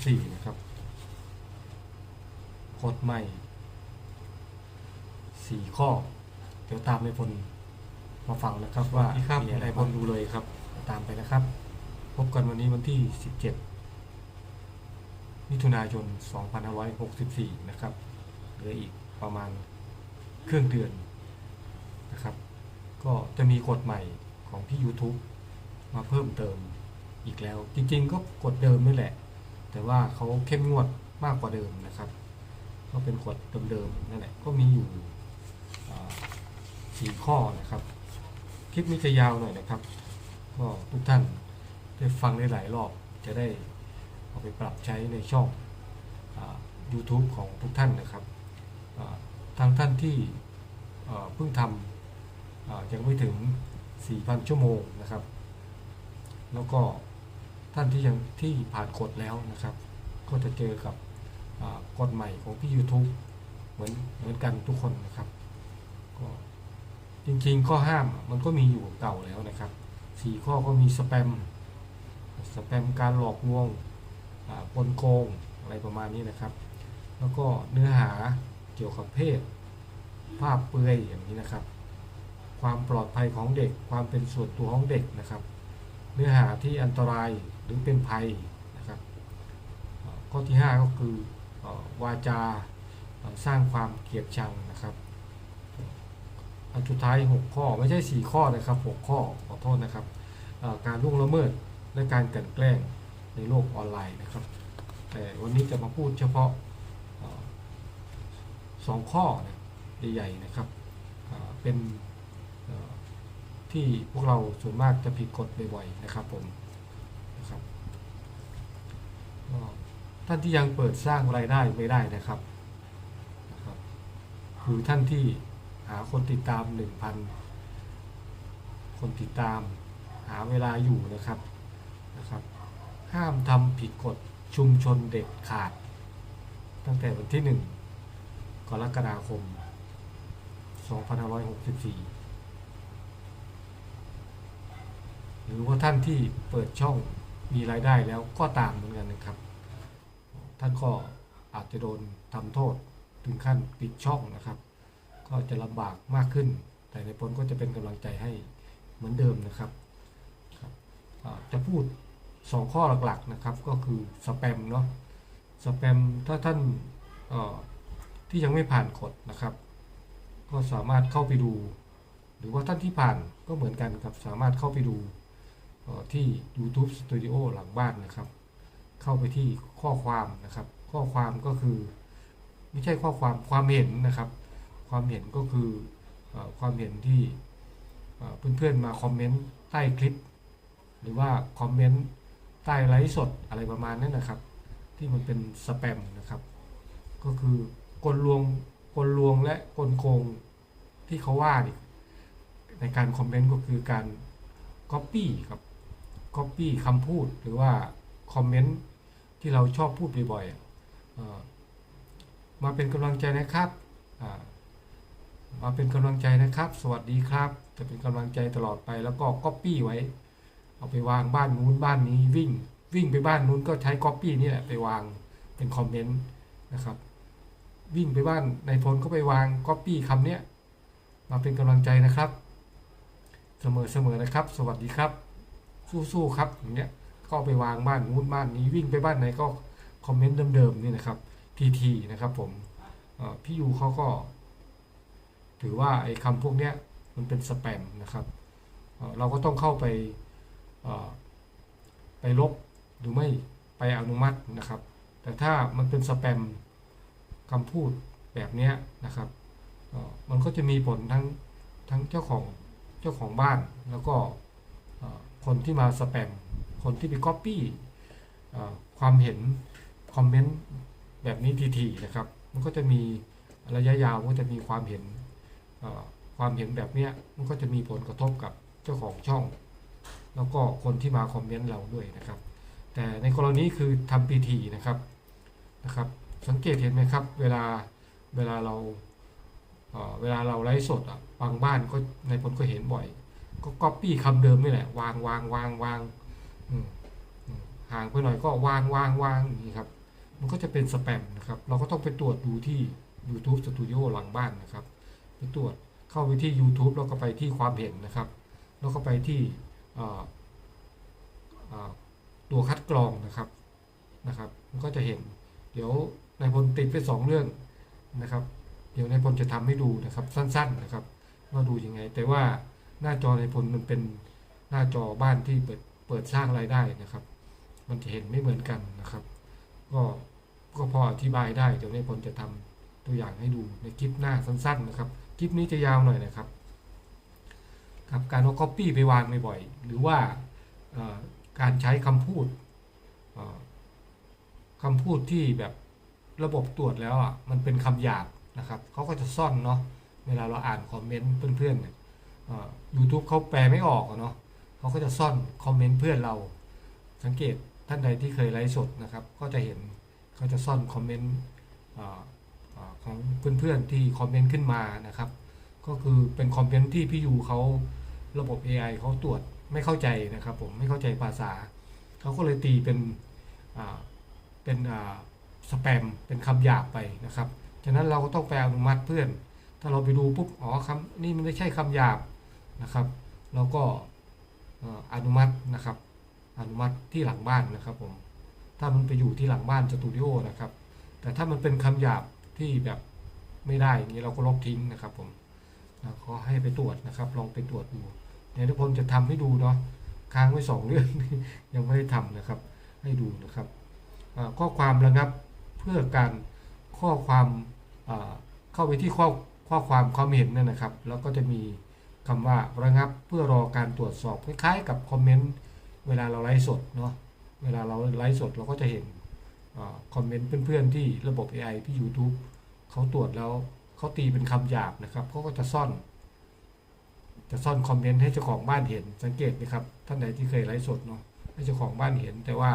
2564นะครับ กฎใหม่ 4 ข้อ เดี๋ยวตามในพลมาฟังนะครับ ว่ามีอะไรพลดูเลยครับ ตามไปนะครับ พบกันวันนี้วันที่ 17 มิถุนายน 2564 นะครับเหลืออีกประมาณครึ่งเดือนนะครับ ก็จะมีกฎใหม่ของที่ YouTube มาเพิ่มเติมอีกแล้ว จริงๆ ก็กฎเดิมนี่แหละ แต่ว่าเขาเข้มงวดมากกว่าเดิมนะครับ ก็เป็นกฎเดิมๆนั่นแหละก็มีอยู่สี่ข้อนะครับ คลิปนี้จะยาวหน่อยนะครับ ก็ทุกท่านได้ฟังได้หลายรอบจะได้เอาไปปรับใช้ในช่องอ YouTube ของทุกท่านนะครับทางท่านที่เพิ่งทำยังไม่ถึง 4,000 ชั่วโมงนะครับ แล้วก็ ท่านที่ยังที่ผ่านกฎแล้วนะครับ ก็จะเจอกับกฎใหม่ของพี่ YouTube เหมือนเหมือนกันทุกคนนะครับก็จริงๆข้อห้ามมันก็มีอยู่เก่าแล้วนะครับสี่ข้อก็มีสแปมสแปมการหลอกลวงปนโกงอะไรประมาณนี้นะครับ แล้วก็เนื้อหาเกี่ยวกับเพศ ภาพเปลือยอย่างนี้นะครับ ความปลอดภัยของเด็กความเป็นส่วนตัวของเด็กนะครับ นื้อหาที่อันตรายหรือเป็นภัยนะครับข้อที่ 5 ก็คือวาจาสร้างความเกลียดชังนะครับอันสุดท้าย 6 ข้อไม่ใช่ 4 ข้อนะครับ 6 ข้อขอโทษนะครับการล่วงละเมิดและการกลั่นแกล้งในโลกออนไลน์นะครับ แต่วันนี้จะมาพูดเฉพาะเอ่อสองข้อนะใหญ่ๆนะครับเป็น ที่พวกเราส่วนมากจะผิดกฎบ่อยๆนะครับผมนะครับท่านที่ยังเปิดสร้างรายได้ไม่ได้นะครับนะครับคือท่านที่หาคนติดตาม 1,000 คนติดตามหาเวลาอยู่นะครับนะครับ ห้ามทำผิดกฎชุมชนเด็ดขาด ตั้งแต่วันที่ 1 กรกฎาคม 2564 หรือว่าท่านที่เปิดช่องมีรายได้แล้วก็ตามเหมือนกันนะครับ ท่านก็อาจจะโดนทำโทษถึงขั้นปิดช่องนะครับ ก็จะลำบากมากขึ้น แต่ในผลก็จะเป็นกำลังใจให้เหมือนเดิมนะครับครับจะพูด 2 ข้อหลักๆนะครับ ก็คือสแปมเนาะสแปมถ้าท่านที่ยังไม่ผ่านกฎนะครับ ก็สามารถเข้าไปดู หรือว่าท่านที่ผ่านก็เหมือนกันครับสามารถเข้าไปดู ที่ YouTube Studio หลังบ้านนะครับ เข้าไปที่ข้อความนะครับ ข้อความก็คือ ไม่ใช่ข้อความความเห็นนะครับ ความเห็นก็คืออความเห็นที่เอ่อเพื่อนๆมาคอมเมนต์ใต้คลิป หรือว่าคอมเมนต์ใต้ไลฟ์สดอะไรประมาณนั้นนะครับ ที่มันเป็นสแปมนะครับ ก็คือกลลวงกลลวงและกลโกงที่เขาว่านี่ในการคอมเมนต์ก็คือการ Copy ครับ Copy คำพูดหรือว่าคอมเมนต์ที่เราชอบพูดบ่อยๆมาเป็นกำลังใจนะครับมาเป็นกำลังใจนะครับ สวัสดีครับ จะเป็นกำลังใจตลอดไปแล้วก็ Copy ไว้ เอาไปวางบ้านนู้นบ้านนี้วิ่ง วิ่งไปบ้านนู้นก็ใช้ Copy นี่แหละไปวางเป็นคอมเมนต์นะครับ วิ่งไปบ้านในพลก็ไปวาง Copy คำเนี้ยมาเป็นกำลังใจนะครับ เสมอเสมอนะครับ สวัสดีครับ สู้ๆครับอย่างเงี้ยก็ไปวางบ้านนู้นบ้านนี้วิ่งไปบ้านไหนก็คอมเมนต์เดิมๆนี่นะครับทีทีนะครับผมพี่ยูเขาก็ ถือว่าไอ้คำพวกเนี้ยมันเป็นสแปมนะครับเเราก็ต้องเข้าไปไปลบหรือไม่ไปอนุมัตินะครับ แต่ถ้ามันเป็นสแปมคำพูดแบบเนี้ยนะครับมันก็จะมีผลทั้งทั้งเจ้าของเจ้าของบ้านแล้วก็ คนที่มาสแปม คนที่ไปก๊อปปี้ความเห็น คอมเมนต์แบบนี้ทีๆนะครับ มันก็จะมีระยะยาวก็จะมีความเห็นความเห็นแบบเนี้ยมันก็จะมีผลกระทบกับเจ้าของช่อง แล้วก็คนที่มาคอมเมนต์เราด้วยนะครับ แต่ในกรณีคือทำปีทีนะครับนะครับ สังเกตเห็นไหมครับ เวลาเวลาเราเเวลาเราไลฟ์สดอะบางบ้านก็ในผลก็เห็นบ่อย ก็ก๊อปปี้คำเดิมนี่แหละ วางวางวางวางห่างไปหน่อยก็วางวางวางอย่างนี้ครับ มันก็จะเป็นสแปมนะครับ เราก็ต้องไปตรวจดูที่ YouTube Studio หลังบ้านนะครับ ไปตรวจเข้าไปที่ YouTube แล้วก็ไปที่ความเห็นนะครับ แล้วก็ไปที่ตัวคัดกรองนะครับนะครับ มันก็จะเห็น เดี๋ยวนายพลติดไปสองเรื่องนะครับ เดี๋ยวนายพลจะทำให้ดูนะครับ สั้น ๆนะครับว่าดูยังไง แต่ว่า หน้าจอในายพลมันเป็นหน้าจอบ้านที่เปิดเปิดสร้างรายได้นะครับ มันจะเห็นไม่เหมือนกันนะครับ ก็ก็พออธิบายได้เดี๋ยวในายพลจะทำตัวอย่างให้ดูในคลิปหน้าสั้น ๆ นะครับ คลิปนี้จะยาวหน่อยนะครับครับการเอา copy ไปวางบ่อยๆหรือว่าการใช้คำพูดคำพูดที่แบบระบบตรวจแล้วอะมันเป็นคำหยาบนะครับเขาก็จะซ่อนเนาะเวลาเราอ่านคอมเมนต์เพื่อนๆเนี่ย ยูทูบเขาแปลไม่ออกเนาะเขาก็จะซ่อนคอมเมนต์เพื่อนเรา สังเกตท่านใดที่เคยไลฟ์สดนะครับ ก็จะเห็นเขาจะซ่อนคอมเมนต์อ่าอ่าของเพื่อนๆที่คอมเมนต์ขึ้นมานะครับ ก็คือเป็นคอมเมนต์ที่พี่ยูเขาระบบ AI เขาตรวจไม่เข้าใจนะครับ ผมไม่เข้าใจภาษาเขาก็เลยตีเป็นเป็นสแปมเป็นคำหยาบไปนะครับฉะนั้นเราก็ต้องไปอนุมัติเพื่อน ถ้าเราไปดูปุ๊บอ๋อคำนี่มันไม่ใช่คำหยาบ นะครับเราก็อนุมัตินะครับ อนุมัติที่หลังบ้านนะครับผม ถ้ามันไปอยู่ที่หลังบ้านสตูดิโอนะครับ แต่ถ้ามันเป็นคำหยาบที่แบบไม่ได้อย่างนี้เราก็ลบทิ้งนะครับผมขอให้ไปตรวจนะครับ ลองไปตรวจดูเดี๋ยทุกคนจะทำให้ดูเนาะค้างไว้สองเรื่องยังไม่ได้ทำนะครับ ให้ดูนะครับข้อความระงับเพื่อการข้อความเข้าไปที่ข้อข้อความความเห็นนั่นนะครับ แล้วก็จะมี คำว่าระงับเพื่อรอการตรวจสอบคล้ายๆ กับคอมเมนต์เวลาเราไลฟ์สดเนาะเวลาเราไลฟ์สดเราก็จะเห็นอคอมเมนต์เพื่อนๆที่ระบบ AI ที่ YouTube เขาตรวจแล้วเขาตีเป็นคำหยาบนะครับเขาก็จะซ่อน จะซ่อนคอมเมนต์ให้เจ้าของบ้านเห็นสังเกตนะครับท่านใดที่เคยไลฟ์สดเนาะให้เจ้าของบ้านเห็น แต่ว่า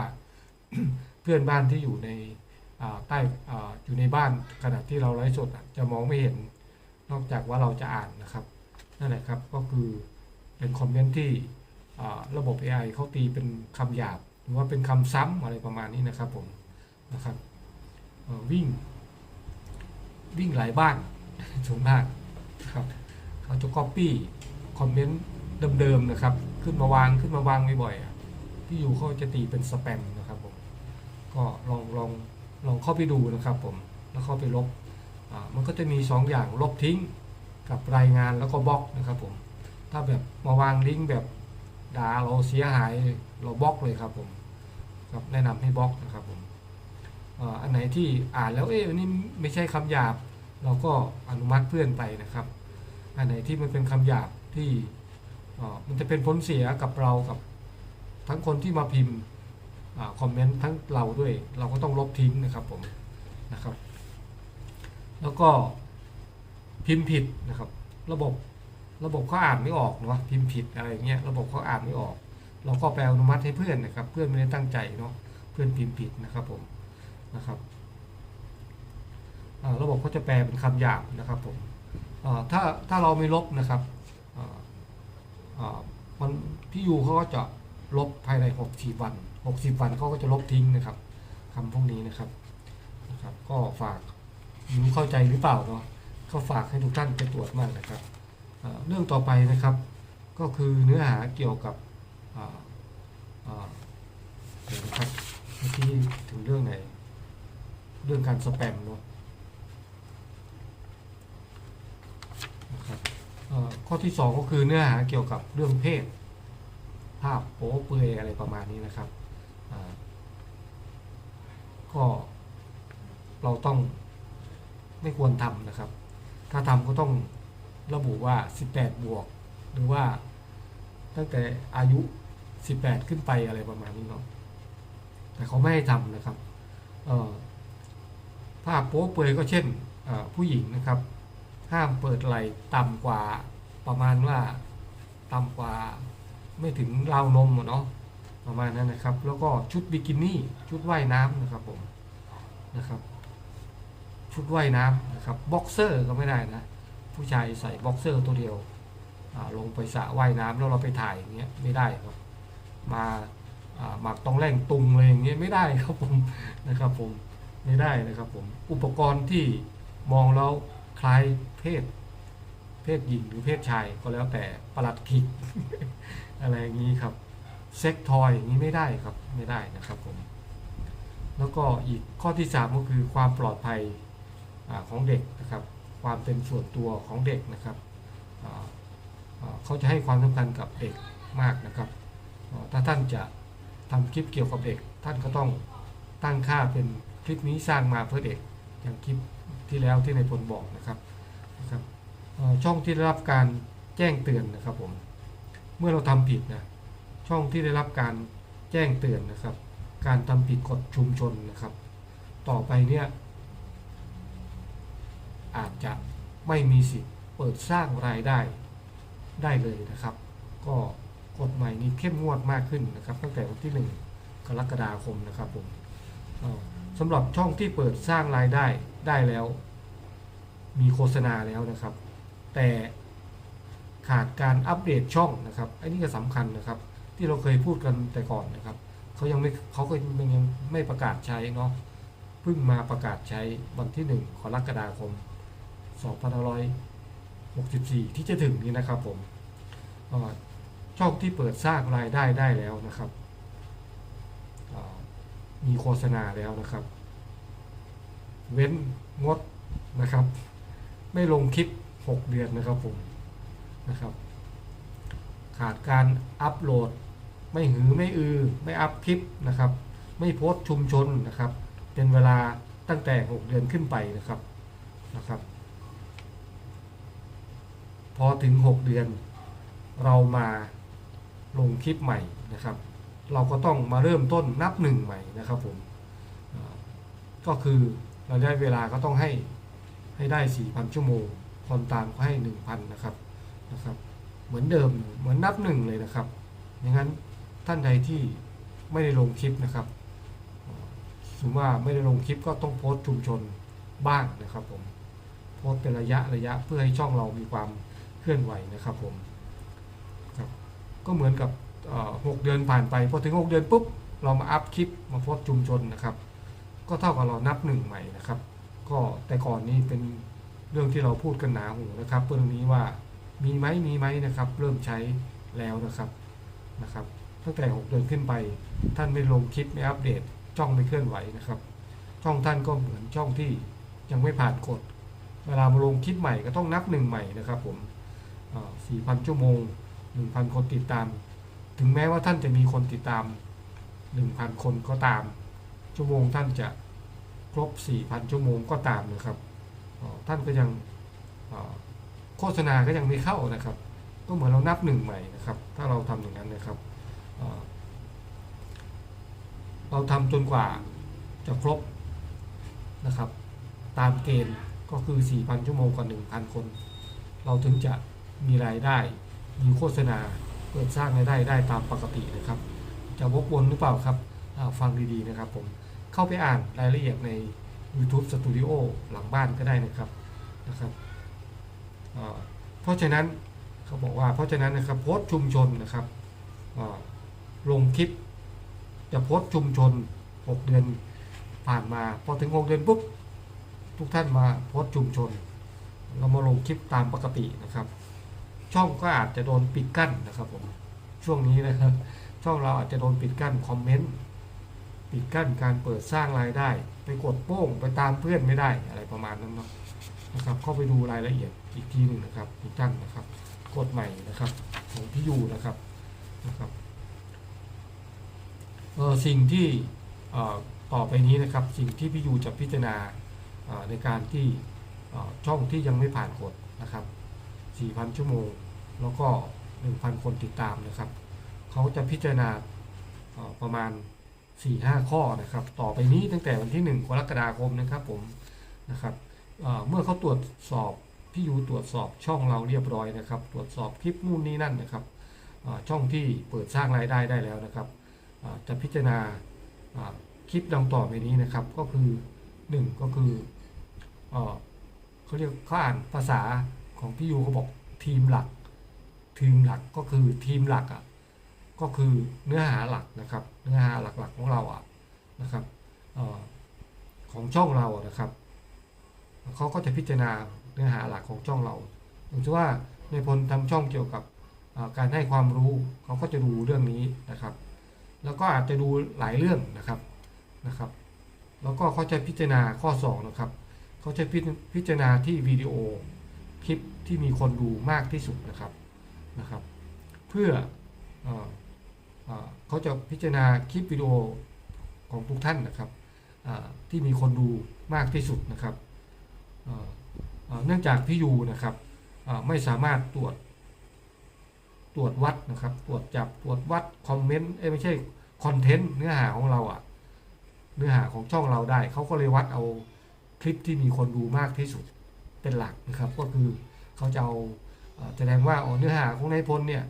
เพื่อนบ้านที่อยู่ในใต้อยู่ในบ้านขณะที่เราไลฟ์สดจะมองไม่เห็นนอกจากว่าเราจะอ่านนะครับ นั่นแหละครับก็คือเป็นคอมเมนต์ที่ระบบ AI เขาตีเป็นคำหยาบ หรือว่าเป็นคำซ้ำอะไรประมาณนี้นะครับผมนะครับวิ่ง วิ่งหลายบ้านส่วนมากนะครับเขาจะก๊อปปี้คอมเมนต์เดิมๆนะครับ ขึ้นมาวางขึ้นมาวางบ่อยๆที่อยู่เขาจะตีเป็นสแปมนะครับผมก็ลองลองลองเข้าไปดูนะครับผมแล้วเข้าไปลบมันก็จะมีสองอย่างลบทิ้ง กับรายงานแล้วก็บล็อกนะครับผม ถ้าแบบมาวางลิงก์แบบด่าเราเสียหายเราบล็อกเลยครับผมครับแนะนำให้บล็อกนะครับผมอันไหนที่อ่านแล้วเอ๊ะอันนี้ไม่ใช่คำหยาบ เราก็อนุมัติเพื่อนไปนะครับ อันไหนที่มันเป็นคำหยาบที่มันจะเป็นผลเสียกับเรากับทั้งคนที่มาพิมพ์คอมเมนต์ทั้งเราด้วย เราก็ต้องลบทิ้งนะครับผมนะครับ แล้วก็ พิมพ์ผิดนะครับ ระบบระบบเขาอ่านไม่ออกเนาะพิมพ์ผิดอะไรเงี้ยระบบเขาอ่านไม่ออก เราก็ไปอนุมัติให้เพื่อนนะครับ เพื่อนไม่ได้ตั้งใจเนาะเพื่อนพิมพ์ผิดนะครับผมนะครับระบบก็จะแปลเป็นคำหยาบนะครับผมถ้าถ้าเราไม่ลบนะครับมันพี่ยูเขาก็จะลบภายใน60วัน60วันเขาก็จะลบทิ้งนะครับคำพวกนี้นะครับนะครับ ก็ฝากไรู้เข้าใจหรือเปล่าเนาะ ก็ฝากให้ทุกท่านไปตรวจมากนะครับ เรื่องต่อไปนะครับก็คือเนื้อหาเกี่ยวกับเดี๋ยวนะครับเมื่อกี้ถึงเรื่องไหน เรื่องการสแปมเนาะนะครับข้อที่สองก็คือเนื้อหาเกี่ยวกับเรื่องเพศ ภาพโป๊เปลือยอะไรประมาณนี้นะครับก็เราต้องไม่ควรทำนะครับ ถ้าทำก็ต้องระบุว่า 18 บวก หรือว่าตั้งแต่อายุ 18 ขึ้นไปอะไรประมาณนี้เนาะแต่เขาไม่ให้ทำนะครับภาพโป๊เปลือยก็เช่นผู้หญิงนะครับ ห้ามเปิดไหล่ต่ำกว่าประมาณว่าต่ำกว่าไม่ถึงราวนมเนาะประมาณนั้นนะครับ แล้วก็ชุดบิกินี่ชุดว่ายน้ำนะครับผมนะครับ ชุดว่ายน้ำนะครับบ็อกเซอร์ก็ไม่ได้นะ ผู้ชายใส่บ็อกเซอร์ตัวเดียวลงไปสระว่ายน้ำแล้วเราไปถ่ายอย่างเงี้ยไม่ได้ครับ มาหมักต้องแรงตุงอะไรอย่างเงี้ยไม่ได้ครับผมนะครับผมไม่ได้นะครับผมอุปกรณ์ที่มองแล้วคล้ายเพศ เพศหญิงหรือเพศชายก็แล้วแต่ประหลัดขิกอะไรอย่างนี้ครับเซ็กทอยอย่างนี้ไม่ได้ครับไม่ได้นะครับผมแล้วก็อีกข้อที่สามก็คือความปลอดภัย ของเด็กนะครับ ความเป็นส่วนตัวของเด็กนะครับเขาจะให้ความสำคัญกับเด็กมากนะครับ ถ้าท่านจะทำคลิปเกี่ยวกับเด็ก ท่านก็ต้องตั้งค่าเป็นคลิปนี้สร้างมาเพื่อเด็กอย่างคลิปที่แล้วที่ในายพลบอกนะครับนะครับช่องที่ได้รับการแจ้งเตือนนะครับผมเมื่อเราทำผิดนะช่องที่ได้รับการแจ้งเตือนนะครับ การทำผิดกฎชุมชนนะครับ ต่อไปเนี่ย อาจจะไม่มีสิทธิ์เปิดสร้างรายได้ได้เลยนะครับ ก็กฎใหม่นี้เข้มงวดมากขึ้นนะครับ ตั้งแต่วันที่ 1 กรกฎาคมนะครับผมสำหรับช่องที่เปิดสร้างรายได้ได้แล้ว มีโฆษณาแล้วนะครับ แต่ขาดการอัปเดตช่องนะครับไอันนี้ก็สำคัญนะครับ ที่เราเคยพูดกันแต่ก่อนนะครับเขายังไม่เขาก็ยังไม่ประกาศใช้เนาะเพิ่งมาประกาศใช้วันที่ 1 กรกฎาคม 2564 ที่จะถึงนี้นะครับผมช่องที่เปิดสร้างรายได้ได้แล้วนะครับ มีโฆษณาแล้วนะครับ เว้นงดนะครับ ไม่ลงคลิป 6 เดือนนะครับผมนะครับ ขาดการอัปโหลด ไม่หือไม่อือ ไม่อัพคลิปนะครับ ไม่โพสต์ชุมชนนะครับ เป็นเวลาตั้งแต่ 6 เดือนขึ้นไปนะครับนะครับ พอถึง 6 เดือน เรามาลงคลิปใหม่นะครับ เราก็ต้องมาเริ่มต้นนับหนึ่งใหม่นะครับผมก็คือเราได้เวลาก็ต้องให้ให้ได้ 4,000 ชั่วโมงคนตามก็ให้ 1,000 นะครับนะครับ เหมือนเดิมเหมือนนับหนึ่งเลยนะครับอย่างนั้นท่านใดที่ไม่ได้ลงคลิปนะครับสมมติว่าไม่ได้ลงคลิปก็ต้องโพสต์ชุมชนบ้างนะครับผมโพสต์เป็นระยะระยะเพื่อให้ช่องเรามีความ เคลื่อนไหวนะครับผมครับก็เหมือนกับหกเดือนผ่านไปพอถึงหกเดือนปุ๊บเรามาอัพคลิปมาโพสชุมชนนะครับ ก็เท่ากับเรานับหนึ่งใหม่นะครับ ก็แต่ก่อนนี้เป็นเรื่องที่เราพูดกันหนาหูนะครับเรื่องนี้ว่ามีไหมมีไหมนะครับ เริ่มใช้แล้วนะครับนะครับตั้งแต่ 6 เดือนขึ้นไป ท่านไม่ลงคลิปไม่อัปเดตช่องไม่เคลื่อนไหวนะครับ ช่องท่านก็เหมือนช่องที่ยังไม่ผ่านกฎเวลามาลงคลิปใหม่ก็ต้องนับหนึ่งใหม่นะครับผม สี่พันชั่วโมง 1,000 คนติดตาม ถึงแม้ว่าท่านจะมีคนติดตาม 1,000 คนก็ตาม ชั่วโมงท่านจะครบ 4,000 ชั่วโมงก็ตามนะครับท่านก็ยังโฆษณาก็ยังไม่เข้านะครับ ก็เหมือนเรานับหนึ่งใหม่นะครับ ถ้าเราทำอย่างนั้นนะครับเราทำจนกว่าจะครบนะครับ ตามเกณฑ์ก็คือ 4,000 ชั่วโมงกว่า1,000 คน เราถึงจะ มีรายได้ มีโฆษณาเปิดสร้างรายได้ได้ตามปกตินะครับ จะวกวนหรือเปล่าครับฟังดีๆนะครับผมเข้าไปอ่านรายละเอียดใน YouTube Studio หลังบ้านก็ได้นะครับนะครับเพราะฉะนั้นเขาบอกว่าเพราะฉะนั้นนะครับโพสต์ชุมชนนะครับลงคลิป จะโพสต์ชุมชน 6 เดือนผ่านมาพอถึง 6 เดือนปุ๊บทุกท่านมาโพสต์ชุมชน เรามาลงคลิปตามปกตินะครับ ช่องก็อาจจะโดนปิดกั้นนะครับผมช่วงนี้นะครับ ช่องเราอาจจะโดนปิดกั้นคอมเมนต์ปิดกั้นการเปิดสร้างรายได้ ไปกดโป้งไปตามเพื่อนไม่ได้อะไรประมาณนั้นเนาะนะครับเข้าไปดูรายละเอียดอีกทีหนึ่งนะครับทุกท่านนะครับกฎใหม่นะครับของที่อยู่นะครับนะครับเออสิ่งที่ต่อไปนี้นะครับ สิ่งที่พี่ยูจะพิจารณาในการที่ช่องที่ยังไม่ผ่านกฎนะครับ 4,000 ชั่วโมง แล้วก็ 1,000 คนติดตามนะครับ เขาจะพิจารณาประมาณ 4 5 ข้อนะครับ ต่อไปนี้ตั้งแต่วันที่ 1 กรกฎาคมนะครับผมนะครับเเมื่อเขาตรวจสอบพี่ยูตรวจสอบช่องเราเรียบร้อยนะครับ ตรวจสอบคลิปนู่นนี่นั่นนะครับช่องที่เปิดสร้างรายได้ได้แล้วนะครับจะพิจารณาคลิปดังต่อไปนี้นะครับ ก็คือหนึ่งก็คือเอ่อเขาเรียกเขาอ่านภาษาของพี่ยูเขาบอกทีมหลัก ทีมหลักก็คือทีมหลักอะก็คือเนื้อหาหลักนะครับ เนื้อหาหลักๆของเราอะนะครับออของช่องเราอะนะครับเขาก็จะพิจารณาเนื้อหาหลักของช่องเราอย่างเช่นว่าในพลทำช่องเกี่ยวกับการให้ความรู้เขาก็จะดูเรื่องนี้นะครับ แล้วก็อาจจะดูหลายเรื่องนะครับนะครับ แล้วก็เขาจะพิจารณาข้อ2นะครับเขาจะพิจารณาที่วิดีโอคลิปที่มีคนดูมากที่สุดนะครับ นะครับ เพื่อเออเอ่อเขาจะพิจารณาคลิปวิดีโอของทุกท่านนะครับที่มีคนดูมากที่สุดนะครับเนื่องจากพี่ยูนะครับไม่สามารถตรวจตรวจวัดนะครับ ตรวจจับตรวจวัดคอมเมนต์เอ้ไม่ใช่คอนเทนต์เนื้อหาของเราอะเนื้อหาของช่องเราได้ เขาก็เลยวัดเอาคลิปที่มีคนดูมากที่สุดเป็นหลักนะครับ ก็คือเขาจะเอา แสดงว่าเนื้อหาของนายพลเนี่ย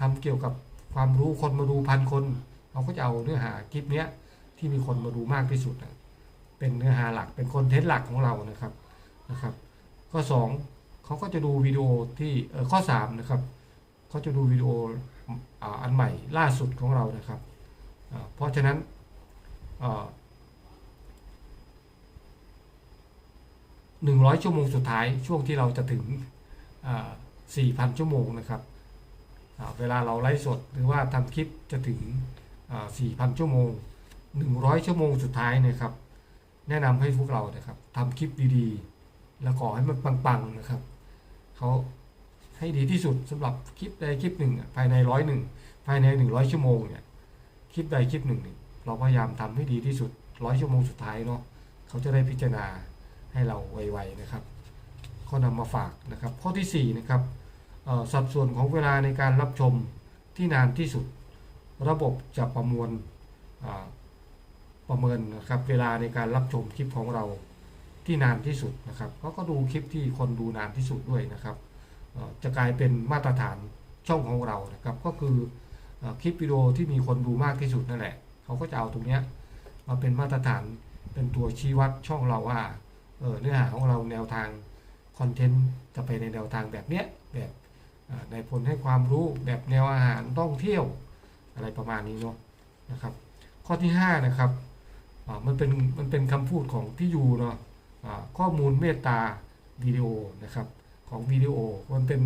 ทำเกี่ยวกับความรู้คนมาดูพันคนเขาก็จะเอาเนื้อหาคลิปเนี้ยที่มีคนมาดูมากที่สุดเป็นเนื้อหาหลักเป็นคอนเทนต์หลักของเรานะครับนะครับ ข้อสองเขาก็จะดูวิดีโอที่ออข้อสามนะครับเขาจะดูวิดีโออ,อันใหม่ล่าสุดของเรานะครับเพราะฉะนั้นหนึ่งร้อยชั่วโมงสุดท้ายช่วงที่เราจะถึง สี่พันชั่วโมงนะครับเวลาเราไลฟ์สดหรือว่าทำคลิปจะถึงสี่พันชั่วโมงหนึ่งร้อยชั่วโมงสุดท้ายเนะครับ แนะนำให้พวกเรานะครับทำคลิปดีๆ แล้วขอให้มันปังๆนะครับเขาให้ดีที่สุดสำหรับคลิปใดคลิปหนึ่งภายในร้อยหนึ่งภายในหนึ่งร้อยชั่วโมงเนี่ยคลิปใดคลิปหนึ่งเราพยายามทำให้ดีที่สุดร้อยชั่วโมงสุดท้ายเนาะเขาจะได้พิจารณาให้เราไวๆนะครับ ข้อนำมาฝากนะครับ ข้อที่สี่นะครับ สัดส่วนของเวลาในการรับชมที่นานที่สุด ระบบจะประมวลประเมินนะครับเวลาในการรับชมคลิปของเราที่นานที่สุดนะครับเขาก็ดูคลิปที่คนดูนานที่สุดด้วยนะครับจะกลายเป็นมาตรฐานช่องของเรานะครับก็คืออคลิปวิดีโอที่มีคนดูมากที่สุดนั่นแหละเขาก็จะเอาตรงนี้มาเป็นมาตรฐานเป็นตัวชี้วัดช่องเราว่าเเนื้อหาของเราแนวทางคอนเทนต์จะไปในแนวทางแบบเนี้ยแบบ อ่าในผลให้ความรู้แบบแนวอาหารท่องเที่ยวอะไรประมาณนี้เนาะนะครับ ข้อที่5นะครับมันเป็นมันเป็นคำพูดของพี่ยูเนาะข้อมูลเมตตาวิดีโอนะครับของวิดีโอมันเป็น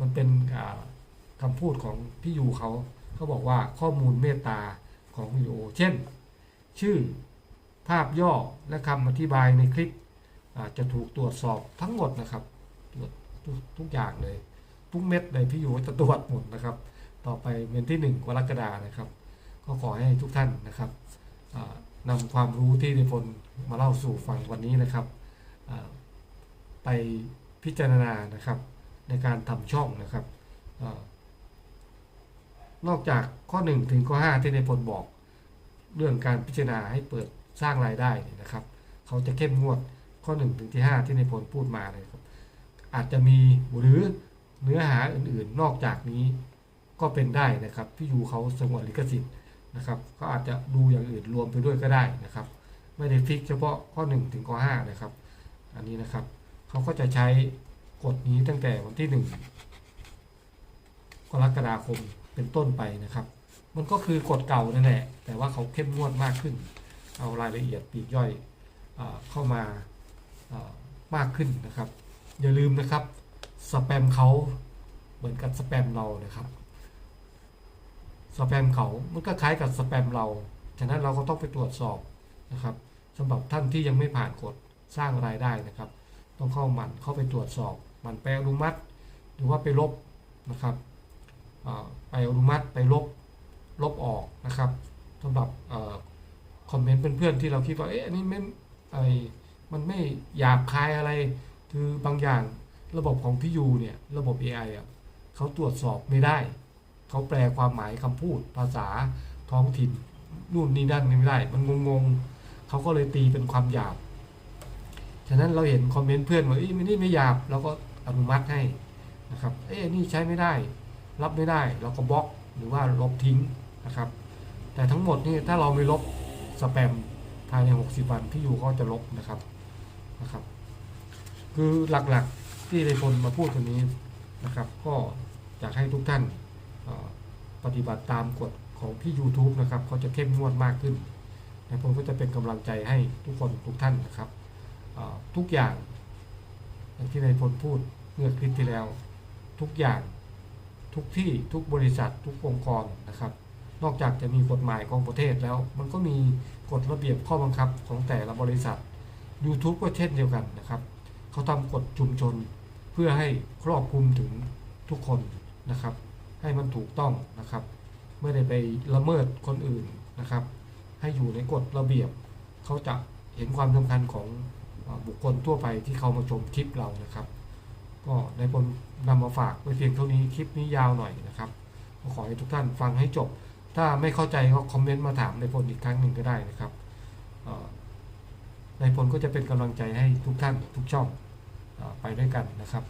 มันเป็นอ่าคำพูดของพี่ยูเขาเขาบอกว่าข้อมูลเมตตาของวิดีโอ เช่น ชื่อภาพย่อและคำอธิบายในคลิปจะถูกตรวจสอบทั้งหมดนะครับตรวจทุกทุกอย่างเลย ทุกเม็ดเลยพี่ยูจะตรวจหมดนะครับ ต่อไปเป็นที่ 1 กรกฎานะครับ ก็ขอให้ทุกท่านนะครับนำความรู้ที่ในพลมาเล่าสู่ฟังวันนี้นะครับ ไปพิจารณานะครับในการทำช่องนะครับอนอกจากข้อ 1 ถึงข้อ 5 ที่ในพลบอก เรื่องการพิจารณาให้เปิดสร้างรายได้เนี่ยนะครับ เขาจะเข้มงวดข้อ 1 ถึงที่ 5 ที่ในพลพูดมาเลยครับ อาจจะมีหรือ เนื้อหาอื่นๆ นอกจากนี้ก็เป็นได้นะครับพี่ยูเขาสงวนลิขสิทธิ์นะครับก็อาจจะดูอย่างอื่นรวมไปด้วยก็ได้นะครับ ไม่ได้ฟิกเฉพาะข้อ 1 ถึงข้อ5นะครับ อันนี้นะครับเขาก็จะใช้กฎนี้ตั้งแต่วันที่ 1 กรกฎาคมเป็นต้นไปนะครับ มันก็คือกฎเก่านั่นแหละแต่ว่าเขาเข้มงวดมากขึ้น เอารายละเอียดปีกย่อยอเข้ามามากขึ้นนะครับ อย่าลืมนะครับ สแปมเขาเหมือนกับสแปมเรานะครับสแปมเขามันก็คล้ายกับสแปมเรา ฉะนั้นเราก็ต้องไปตรวจสอบนะครับสำหรับท่านที่ยังไม่ผ่านกฎสร้างรายได้นะครับ ต้องเข้ามันเข้าไปตรวจสอบ มันไปอนุมัติ หรือว่าไปลบนะครับไปอนุมัติไปลบลบออกนะครับสำหรับอคอมเมนต์เพื่อนๆที่เราคิดว่าเอ๊ะอันนี้ไม่ไอมันไม่หยาบคายอะไร คือบางอย่าง ระบบของพี่ยูเนี่ยระบบ AI อะเขาตรวจสอบไม่ได้ เขาแปลความหมายคำพูด ภาษาท้องถิ่นนู่นนี่นั่นไม่ได้ มันงงๆเขาก็เลยตีเป็นความหยาบ ฉะนั้นเราเห็นคอมเมนต์เพื่อนว่าอ้ยมันนี่ไม่หยาบเราก็อนุมัติให้นะครับ เอ้นี่ใช้ไม่ได้ รับไม่ได้เราก็บล็อกหรือว่าลบทิ้งนะครับ แต่ทั้งหมดนี่ถ้าเราไม่ลบสแปมภายใน 60 วันพี่ยูก็จะลบนะครับนะครับ คือหลักๆ ที่ในพลมาพูดวันนี้นะครับ ก็อยากให้ทุกท่านปฏิบัติตามกฎของพี่ YouTube นะครับเขาจะเข้มงวดมากขึ้นในพลก็จะเป็นกำลังใจให้ทุกคนทุกท่านนะครับทุกอย่างอย่างที่นายพลพูดเมื่อคลิปที่แล้ว ทุกอย่างทุกที่ทุกบริษัททุกองค์กรนะครับ นอกจากจะมีกฎหมายของประเทศแล้ว มันก็มีกฎระเบียบข้อบังคับของแต่ละบริษัท YouTube ก็เช่นเดียวกันนะครับ เขาทำกฎชุมชน เพื่อให้ครอบคลุมถึงทุกคนนะครับ ให้มันถูกต้องนะครับ ไม่ได้ไปละเมิดคนอื่นนะครับ ให้อยู่ในกฎระเบียบ เขาจะเห็นความสำคัญของบุคคลทั่วไปที่เขามาชมคลิปเรานะครับ ก็ในผลนำมาฝากไว้เพียงเท่านี้คลิปนี้ยาวหน่อยนะครับก็ขอให้ทุกท่านฟังให้จบ ถ้าไม่เข้าใจก็คอมเมนต์มาถามในพลอีกครั้งหนึ่งก็ได้นะครับในพลก็จะเป็นกำลังใจให้ทุกท่านทุกช่อง ไปด้วยกันนะครับ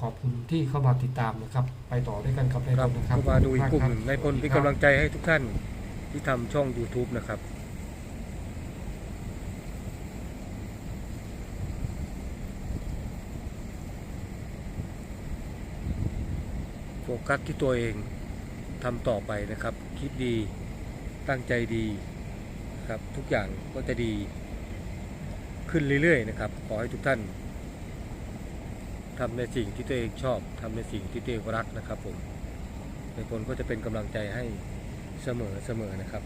ขอบคุณที่เข้ามาติดตามนะครับ ไปต่อด้วยกันกับในคพรับลนะครับก็มาดูอีกกลุ่มหนึ่งขอบในคุณพลครับเป็นกำลังใจให้ทุกท่านที่ทำช่อง YouTube นะครับโฟกัสที่ตัวเองทำต่อไปนะครับ คิดดีตั้งใจดีนะครับทุกอย่างก็จะดีขึ้นเรื่อยๆนะครับ ขอให้ทุกท่าน ทำในสิ่งที่ตัวเองชอบทำในสิ่งที่ตัวเองรักนะครับผมในพลก็จะเป็นกำลังใจให้เสมอเสมอนะครับ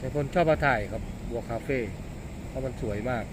ในพลชอบมาถ่ายครับบัวคาเฟ่เพราะมันสวยมาก